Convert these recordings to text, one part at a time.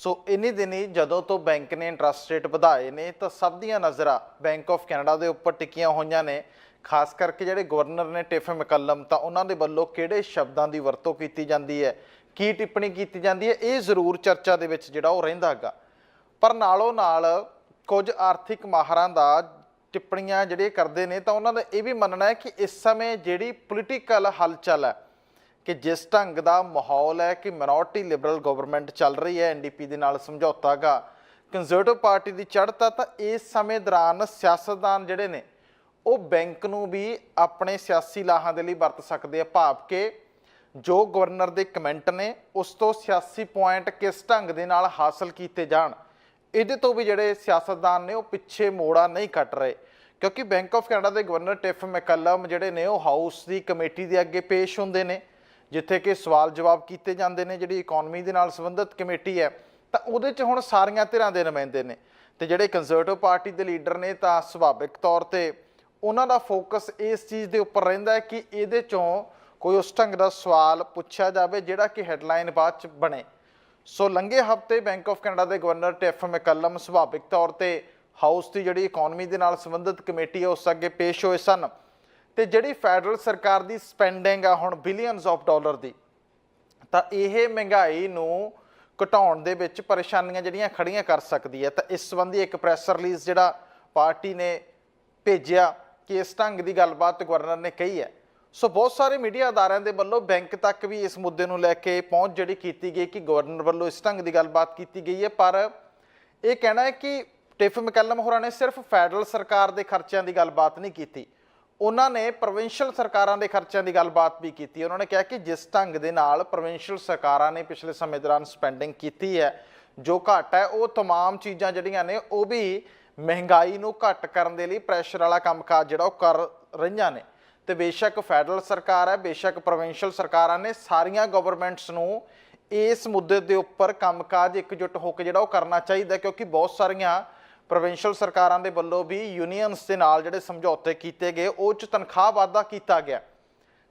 ਸੋ ਇਨੀ ਦਿਨੀ ਜਦੋਂ ਤੋਂ ਬੈਂਕ ਨੇ ਇੰਟਰਸਟ ਰੇਟ ਵਧਾਏ ਨੇ, ਤਾਂ ਸਭ ਦੀਆਂ ਨਜ਼ਰਾਂ ਬੈਂਕ ਆਫ ਕੈਨੇਡਾ ਦੇ ਉੱਪਰ ਟਿਕੀਆਂ ਹੋਈਆਂ ਨੇ। ਖਾਸ ਕਰਕੇ ਜਿਹੜੇ ਗਵਰਨਰ ਨੇ ਟਿਫ ਮਕੱਲਮ ਤਾਂ ਉਹਨਾਂ ਦੇ ਵੱਲੋਂ ਕਿਹੜੇ ਸ਼ਬਦਾਂ ਦੀ ਵਰਤੋਂ ਕੀਤੀ ਜਾਂਦੀ ਹੈ? ਕੀ ਟਿੱਪਣੀ ਕੀਤੀ ਜਾਂਦੀ ਹੈ? ਇਹ ਜ਼ਰੂਰ ਚਰਚਾ ਦੇ ਵਿੱਚ ਜਿਹੜਾ ਉਹ ਰਹਿੰਦਾ ਹੈਗਾ। ਪਰ ਨਾਲੋਂ ਨਾਲ ਕੁਝ ਆਰਥਿਕ ਮਾਹਰਾਂ ਦਾ ਟਿੱਪਣੀਆਂ ਜਿਹੜੇ ਕਰਦੇ ਨੇ, ਤਾਂ ਉਹਨਾਂ ਦਾ ਇਹ ਵੀ ਮੰਨਣਾ ਹੈ ਕਿ ਇਸ ਸਮੇਂ ਜਿਹੜੀ ਪੋਲੀਟੀਕਲ ਹਲਚਲ ਹੈ ਕਿ ਜਿਸ ਢੰਗ ਦਾ ਮਾਹੌਲ ਹੈ ਕਿ ਮਿਨੋਰਟੀ ਲਿਬਰਲ ਗਵਰਨਮੈਂਟ ਚੱਲ ਰਹੀ ਹੈ ਐਨਡੀਪੀ ਦੇ ਨਾਲ ਸਮਝੌਤਾਗਾ। ਕੰਜ਼ਰਵੇਟਿਵ ਪਾਰਟੀ ਦੀ ਚੜ੍ਹਤਾ ਤਾਂ ਇਸ ਸਮੇਂ ਦੌਰਾਨ ਸਿਆਸਤਦਾਨ ਜਿਹੜੇ ਨੇ, ਉਹ ਬੈਂਕ ਨੂੰ ਵੀ ਆਪਣੇ ਸਿਆਸੀ ਲਾਹਾਂ ਦੇ ਲਈ ਵਰਤ ਸਕਦੇ ਆ। ਭਾਵ ਕਿ ਜੋ ਗਵਰਨਰ ਦੇ ਕਮੈਂਟ ਨੇ, ਉਸ ਤੋਂ ਸਿਆਸੀ ਪੁਆਇੰਟ ਕਿਸ ਢੰਗ ਦੇ ਨਾਲ ਹਾਸਲ ਕੀਤੇ ਜਾਣ, ਇਹਦੇ ਤੋਂ ਵੀ ਜਿਹੜੇ ਸਿਆਸਤਦਾਨ ਨੇ, ਉਹ ਪਿੱਛੇ ਮੋੜਾ ਨਹੀਂ ਕੱਟ ਰਹੇ। ਕਿਉਂਕਿ ਬੈਂਕ ਆਫ ਕੈਨੇਡਾ ਦੇ ਗਵਰਨਰ ਟਿਫ ਮੈਕਲਮ ਜਿਹੜੇ ਨੇ, ਉਹ ਹਾਊਸ ਦੀ ਕਮੇਟੀ ਦੇ ਅੱਗੇ ਪੇਸ਼ ਹੁੰਦੇ ਨੇ। ਜਿੱਥੇ ਕਿ ਸਵਾਲ ਜਵਾਬ ਕੀਤੇ ਜਾਂਦੇ ਨੇ, ਜਿਹੜੀ ਇਕਨੋਮੀ ਦੇ ਨਾਲ ਸੰਬੰਧਿਤ ਕਮੇਟੀ ਹੈ, ਤਾਂ ਉਹਦੇ 'ਚ ਹੁਣ ਸਾਰੀਆਂ ਧਿਰਾਂ ਦੇ ਨੁਮਾਇੰਦੇ ਨੇ। ਤੇ ਜਿਹੜੇ ਕੰਜ਼ਰਵੇਟਿਵ ਪਾਰਟੀ ਦੇ ਲੀਡਰ ਨੇ, ਤਾਂ ਸੁਭਾਵਿਕ ਤੌਰ ਤੇ ਉਹਨਾਂ ਦਾ ਫੋਕਸ ਇਸ ਚੀਜ਼ ਦੇ ਉੱਪਰ ਰਹਿੰਦਾ ਹੈ ਕਿ ਇਹਦੇ ਚੋਂ ਕੋਈ ਉਸ ਢੰਗ ਦਾ ਸਵਾਲ ਪੁੱਛਿਆ ਜਾਵੇ, ਜਿਹੜਾ ਕਿ ਹੈਡਲਾਈਨ ਬਾਅਦ ਚ ਬਣੇ। ਸੋ ਲੰਘੇ ਹਫ਼ਤੇ ਬੈਂਕ ਆਫ ਕੈਨੇਡਾ ਦੇ ਗਵਰਨਰ ਟਿਫ ਮੈਕਲਮ ਸੁਭਾਵਿਕ ਤੌਰ ਤੇ ਹਾਊਸ ਦੀ ਜਿਹੜੀ ਇਕਨੋਮੀ ਦੇ ਨਾਲ ਸੰਬੰਧਿਤ ਕਮੇਟੀ ਹੈ, ਉਸ ਅੱਗੇ ਪੇਸ਼ ਹੋਏ ਸਨ। ਤੇ ਜਿਹੜੀ ਫੈਡਰਲ ਸਰਕਾਰ ਦੀ ਸਪੈਂਡਿੰਗ ਆ ਹੁਣ ਬਿਲੀਅਨਸ ਆਫ ਡਾਲਰ ਦੀ, ਤਾਂ ਇਹ ਮਹਿੰਗਾਈ ਨੂੰ ਘਟਾਉਣ ਦੇ ਵਿੱਚ ਪਰੇਸ਼ਾਨੀਆਂ ਜਿਹੜੀਆਂ ਖੜੀਆਂ ਕਰ ਸਕਦੀ ਹੈ। ਤਾਂ ਇਸ ਸੰਬੰਧੀ ਇੱਕ ਪ੍ਰੈਸ ਰਿਲੀਜ਼ ਜਿਹੜਾ ਪਾਰਟੀ ਨੇ ਭੇਜਿਆ, ਕਿ ਇਸ ਢੰਗ ਦੀ ਗੱਲਬਾਤ ਗਵਰਨਰ ਨੇ ਕਹੀ ਹੈ। ਸੋ ਬਹੁਤ ਸਾਰੇ ਮੀਡੀਆ ਅਦਾਰਿਆਂ ਦੇ ਵੱਲੋਂ ਬੈਂਕ ਤੱਕ ਵੀ ਇਸ ਮੁੱਦੇ ਨੂੰ ਲੈ ਕੇ ਪਹੁੰਚ ਜਿਹੜੀ ਕੀਤੀ ਗਈ ਕਿ ਗਵਰਨਰ ਵੱਲੋਂ ਇਸ ਢੰਗ ਦੀ ਗੱਲਬਾਤ ਕੀਤੀ ਗਈ ਹੈ। ਪਰ ਇਹ ਕਹਿਣਾ ਹੈ ਕਿ ਟਿਫ ਮਕਲਮ ਹੋਰਾਂ ਨੇ ਸਿਰਫ ਫੈਡਰਲ ਸਰਕਾਰ ਦੇ ਖਰਚਿਆਂ ਦੀ ਗੱਲਬਾਤ ਨਹੀਂ ਕੀਤੀ। ਉਹਨਾਂ ਨੇ ਪ੍ਰੋਵਿੰਸ਼ੀਅਲ ਸਰਕਾਰਾਂ ਦੇ ਖਰਚਿਆਂ ਦੀ ਗੱਲਬਾਤ ਵੀ ਕੀਤੀ ਉਹਨਾਂ ਨੇ ਕਿਹਾ ਕਿ ਜਿਸ ਢੰਗ ਦੇ ਨਾਲ ਪ੍ਰੋਵਿੰਸ਼ੀਅਲ ਸਰਕਾਰਾਂ ਨੇ ਪਿਛਲੇ ਸਮੇਂ ਦੌਰਾਨ ਸਪੈਂਡਿੰਗ ਕੀਤੀ ਹੈ ਜੋ ਘਟ ਹੈ ਉਹ तमाम ਚੀਜ਼ਾਂ ਜਿਹੜੀਆਂ ਨੇ ਉਹ ਵੀ ਮਹਿੰਗਾਈ ਨੂੰ ਘੱਟ ਕਰਨ ਦੇ ਲਈ ਪ੍ਰੈਸ਼ਰ ਵਾਲਾ ਕੰਮਕਾਜ ਜਿਹੜਾ ਉਹ ਕਰ ਰਹੀਆਂ ਨੇ ਤੇ ਬੇਸ਼ੱਕ ਫੈਡਰਲ ਸਰਕਾਰ ਹੈ ਬੇਸ਼ੱਕ ਪ੍ਰੋਵਿੰਸ਼ੀਅਲ ਸਰਕਾਰਾਂ ਨੇ ਸਾਰੀਆਂ ਗਵਰਨਮੈਂਟਸ ਨੂੰ ਇਸ ਮੁੱਦੇ ਦੇ ਉੱਪਰ ਕੰਮਕਾਜ ਇਕਜੁੱਟ ਹੋ ਕੇ ਜਿਹੜਾ ਉਹ ਕਰਨਾ ਚਾਹੀਦਾ ਕਿਉਂਕਿ ਬਹੁਤ ਸਾਰੀਆਂ ਪ੍ਰੋਵਿੰਸ਼ੀਅਲ ਸਰਕਾਰਾਂ ਦੇ ਵੱਲੋਂ ਵੀ ਯੂਨੀਅਨਸ ਦੇ ਨਾਲ ਜਿਹੜੇ ਸਮਝੌਤੇ ਕੀਤੇ ਗਏ, ਉਹ ਚ ਤਨਖਾਹ ਵਾਧਾ ਕੀਤਾ ਗਿਆ।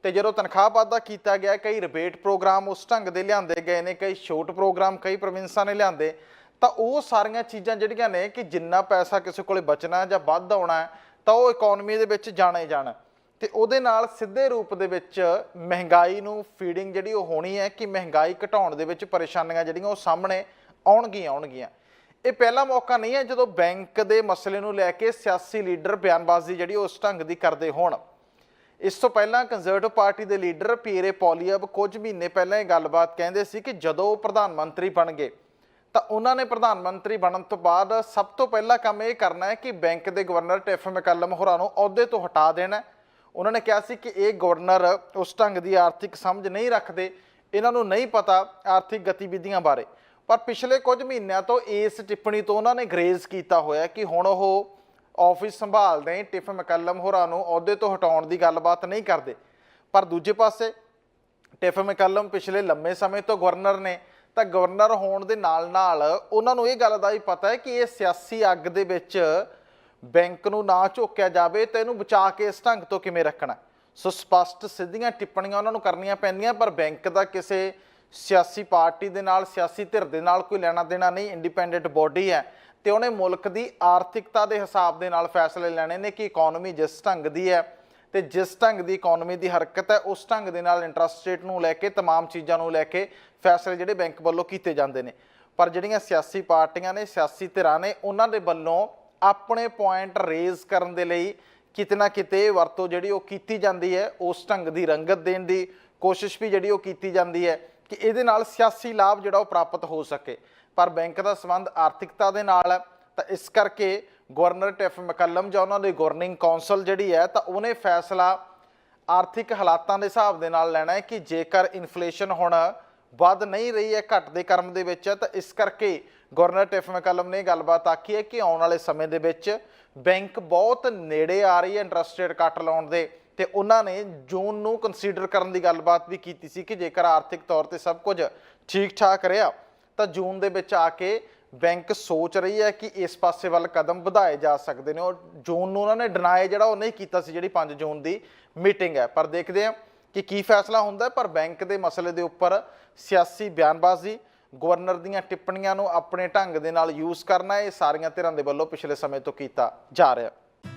ਤੇ ਜਦੋਂ ਤਨਖਾਹ ਵਾਧਾ ਕੀਤਾ ਗਿਆ, ਕਈ ਰਿਬੇਟ ਪ੍ਰੋਗਰਾਮ ਉਸ ਢੰਗ ਦੇ ਲਿਆਂਦੇ ਗਏ ਨੇ, ਕਈ ਛੋਟ ਪ੍ਰੋਗਰਾਮ ਕਈ ਪ੍ਰੋਵਿੰਸਾਂ ਨੇ ਲਿਆਂਦੇ। ਤਾਂ ਉਹ ਸਾਰੀਆਂ ਚੀਜ਼ਾਂ ਜਿਹੜੀਆਂ ਨੇ ਕਿ ਜਿੰਨਾ ਪੈਸਾ ਕਿਸੇ ਕੋਲੇ ਬਚਣਾ ਜਾਂ ਵੱਧ ਆਉਣਾ ਤਾਂ ਉਹ ਇਕਨੋਮੀ ਦੇ ਵਿੱਚ ਜਾਣਾ ਹੀ ਜਾਣਾ। ਤੇ ਉਹਦੇ ਨਾਲ ਸਿੱਧੇ ਰੂਪ ਦੇ ਵਿੱਚ ਮਹਿੰਗਾਈ ਨੂੰ ਫੀਡਿੰਗ ਜਿਹੜੀ ਉਹ ਹੋਣੀ ਹੈ ਕਿ ਮਹਿੰਗਾਈ ਘਟਾਉਣ ਦੇ ਵਿੱਚ ਪਰੇਸ਼ਾਨੀਆਂ ਜਿਹੜੀਆਂ ਉਹ ਸਾਹਮਣੇ ਆਉਣਗੀਆਂ ਆਉਣਗੀਆਂ। ਇਹ ਪਹਿਲਾ ਮੌਕਾ ਨਹੀਂ ਹੈ ਜਦੋਂ ਬੈਂਕ ਦੇ ਮਸਲੇ ਨੂੰ ਲੈ ਕੇ ਸਿਆਸੀ ਲੀਡਰ ਬਿਆਨਬਾਜ਼ੀ ਜਿਹੜੀ ਉਸ ਢੰਗ ਦੀ ਕਰਦੇ ਹੋਣ। ਇਸ ਤੋਂ ਪਹਿਲਾਂ ਕੰਜ਼ਰਵੇਟਿਵ ਪਾਰਟੀ ਦੇ ਲੀਡਰ ਪੀਰੇ ਪੋਲੀਅਬ ਕੁਝ ਮਹੀਨੇ ਪਹਿਲਾਂ ਇਹ ਗੱਲਬਾਤ ਕਹਿੰਦੇ ਸੀ ਕਿ ਜਦੋਂ ਉਹ ਪ੍ਰਧਾਨ ਮੰਤਰੀ ਬਣ ਗਏ, ਤਾਂ ਉਹਨਾਂ ਨੇ ਪ੍ਰਧਾਨ ਮੰਤਰੀ ਬਣਨ ਤੋਂ ਬਾਅਦ ਸਭ ਤੋਂ ਪਹਿਲਾ ਕੰਮ ਇਹ ਕਰਨਾ ਹੈ ਕਿ ਬੈਂਕ ਦੇ ਗਵਰਨਰ ਟਿਫ ਮੈਕਲਮ ਹੋਰਾਂ ਨੂੰ ਅਹੁਦੇ ਤੋਂ ਹਟਾ ਦੇਣਾ ਉਹਨਾਂ ਨੇ ਕਿਹਾ ਸੀ ਕਿ ਇਹ ਗਵਰਨਰ ਉਸ ਢੰਗ ਦੀ ਆਰਥਿਕ ਸਮਝ ਨਹੀਂ ਰੱਖਦੇ, ਇਹਨਾਂ ਨੂੰ ਨਹੀਂ ਪਤਾ ਆਰਥਿਕ ਗਤੀਵਿਧੀਆਂ ਬਾਰੇ। ਪਰ ਪਿਛਲੇ ਕੁਝ ਮਹੀਨਿਆਂ ਤੋਂ ਇਸ ਟਿੱਪਣੀ ਤੋਂ ਉਹਨਾਂ ਨੇ ਗਰੇਜ਼ ਕੀਤਾ ਹੋਇਆ ਕਿ ਹੁਣ ਉਹ ਆਫਿਸ ਸੰਭਾਲਦੇ ਟਿਫ ਮੈਕਲਮ ਹੋਰਾਂ ਨੂੰ ਅਹੁਦੇ ਤੋਂ ਹਟਾਉਣ ਦੀ ਗੱਲਬਾਤ ਨਹੀਂ ਕਰਦੇ। ਪਰ ਦੂਜੇ ਪਾਸੇ ਟਿਫ ਮੈਕਲਮ ਪਿਛਲੇ ਲੰਮੇ ਸਮੇਂ ਤੋਂ ਗਵਰਨਰ ਨੇ, ਤਾਂ ਗਵਰਨਰ ਹੋਣ ਦੇ ਨਾਲ ਨਾਲ ਉਹਨਾਂ ਨੂੰ ਇਹ ਗੱਲ ਦਾ ਵੀ ਪਤਾ ਹੈ ਕਿ ਇਹ ਸਿਆਸੀ ਅੱਗ ਦੇ ਵਿੱਚ ਬੈਂਕ ਨੂੰ ਨਾ ਝੋਕਿਆ ਜਾਵੇ ਤੇ ਇਹਨੂੰ ਬਚਾ ਕੇ ਇਸ ਢੰਗ ਤੋਂ ਕਿਵੇਂ ਰੱਖਣਾ ਸੋ ਸਪਸ਼ਟ ਸਿੱਧੀਆਂ ਟਿੱਪਣੀਆਂ ਉਹਨਾਂ ਨੂੰ ਕਰਨੀਆਂ ਪੈਂਦੀਆਂ, ਪਰ ਬੈਂਕ ਦਾ ਕਿਸੇ ਸਿਆਸੀ ਪਾਰਟੀ ਦੇ ਨਾਲ ਸਿਆਸੀ ਧਿਰ ਦੇ ਨਾਲ ਕੋਈ ਲੈਣਾ ਦੇਣਾ ਨਹੀਂ ਇੰਡੀਪੈਂਡੈਂਟ ਬੋਡੀ ਹੈ ਤੇ ਉਹਨੇ ਮੁਲਕ ਦੀ ਆਰਥਿਕਤਾ ਦੇ ਹਿਸਾਬ ਦੇ ਨਾਲ ਫੈਸਲੇ ਲੈਣੇ ਨੇ ਕਿ ਇਕਨੋਮੀ ਜਿਸ ਢੰਗ ਦੀ ਹੈ ਤੇ ਜਿਸ ਢੰਗ ਦੀ ਇਕਨੋਮੀ ਦੀ ਹਰਕਤ ਹੈ ਉਸ ਢੰਗ ਦੇ ਨਾਲ ਇੰਟਰਸਟ ਰੇਟ ਨੂੰ ਲੈ ਕੇ तमाम ਚੀਜ਼ਾਂ ਨੂੰ ਲੈ ਕੇ ਫੈਸਲੇ ਜਿਹੜੇ ਬੈਂਕ ਵੱਲੋਂ ਕੀਤੇ ਜਾਂਦੇ ਨੇ ਪਰ ਜਿਹੜੀਆਂ ਸਿਆਸੀ ਪਾਰਟੀਆਂ ਨੇ ਸਿਆਸੀ ਧਿਰਾਂ ਨੇ ਉਹਨਾਂ ਦੇ ਵੱਲੋਂ ਆਪਣੇ ਪੁਆਇੰਟ ਰੇਜ਼ ਕਰਨ ਦੇ ਲਈ ਕਿਤੇ ਨਾ ਕਿਤੇ ਇਹ ਵਰਤੋਂ ਜਿਹੜੀ ਉਹ ਕੀਤੀ ਜਾਂਦੀ ਹੈ ਉਸ ਢੰਗ ਦੀ ਰੰਗਤ ਦੇਣ ਦੀ ਕੋਸ਼ਿਸ਼ ਵੀ ਜਿਹੜੀ ਉਹ ਕੀਤੀ ਜਾਂਦੀ ਹੈ ਕਿ ਇਹਦੇ ਨਾਲ ਸਿਆਸੀ ਲਾਭ ਜਿਹੜਾ ਉਹ ਪ੍ਰਾਪਤ ਹੋ ਸਕੇ। ਪਰ ਬੈਂਕ ਦਾ ਸੰਬੰਧ ਆਰਥਿਕਤਾ ਦੇ ਨਾਲ ਹੈ, ਤਾਂ ਇਸ ਕਰਕੇ ਗਵਰਨਰ ਟਿਫ ਮਕਲਮ ਜਾਂ ਉਹਨਾਂ ਦੀ ਗਵਰਨਿੰਗ ਕੌਂਸਲ ਜਿਹੜੀ ਹੈ, ਤਾਂ ਉਹਨੇ ਫੈਸਲਾ ਆਰਥਿਕ ਹਾਲਾਤਾਂ ਦੇ ਹਿਸਾਬ ਦੇ ਨਾਲ ਲੈਣਾ ਹੈ ਕਿ ਜੇਕਰ ਇਨਫਲੇਸ਼ਨ ਹੁਣ ਵੱਧ ਨਹੀਂ ਰਹੀ ਹੈ, ਘਟ ਦੇ ਕਰਮ ਦੇ ਵਿੱਚ ਤਾਂ ਇਸ ਕਰਕੇ ਗਵਰਨਰ ਟਿਫ ਮੈਕਲਮ ਨੇ ਗੱਲਬਾਤ ਆਖੀ ਹੈ ਕਿ ਆਉਣ ਵਾਲੇ ਸਮੇਂ ਦੇ ਵਿੱਚ ਬੈਂਕ ਬਹੁਤ ਨੇੜੇ ਆ ਰਹੀ ਹੈ ਇੰਟਰਸਟ ਰੇਟ ਕੱਟ ਲਾਉਣ ਦੇ। ਤੇ ਉਹਨਾਂ ਨੇ ਜੂਨ ਨੂੰ ਕੰਸੀਡਰ ਕਰਨ ਦੀ ਗੱਲਬਾਤ ਵੀ ਕੀਤੀ ਸੀ ਕਿ ਜੇਕਰ ਆਰਥਿਕ ਤੌਰ ਤੇ ਸਭ ਕੁਝ ਠੀਕ ਠਾਕ ਰਿਹਾ, ਤਾਂ ਜੂਨ ਦੇ ਵਿੱਚ ਆ ਕੇ ਬੈਂਕ ਸੋਚ ਰਹੀ ਹੈ ਕਿ ਇਸ ਪਾਸੇ ਵੱਲ ਕਦਮ ਵਧਾਏ ਜਾ ਸਕਦੇ ਨੇ। ਔਰ ਜੂਨ ਨੂੰ ਉਹਨਾਂ ਨੇ ਡਿਨਾਈ ਜਿਹੜਾ ਉਹ ਨਹੀਂ ਕੀਤਾ ਸੀ, ਜਿਹੜੀ 5 ਜੂਨ ਦੀ ਮੀਟਿੰਗ ਹੈ। ਪਰ ਦੇਖਦੇ ਹਾਂ ਕਿ ਕੀ ਫੈਸਲਾ ਹੁੰਦਾ ਪਰ ਬੈਂਕ ਦੇ ਮਸਲੇ ਦੇ ਉੱਪਰ ਸਿਆਸੀ ਬਿਆਨਬਾਜ਼ੀ, ਗਵਰਨਰ ਦੀਆਂ ਟਿੱਪਣੀਆਂ ਨੂੰ ਆਪਣੇ ਢੰਗ ਦੇ ਨਾਲ ਯੂਜ਼ ਕਰਨਾ, ਇਹ ਸਾਰੀਆਂ ਧਿਰਾਂ ਦੇ ਵੱਲੋਂ ਪਿਛਲੇ ਸਮੇਂ ਤੋਂ ਕੀਤਾ ਜਾ ਰਿਹਾ।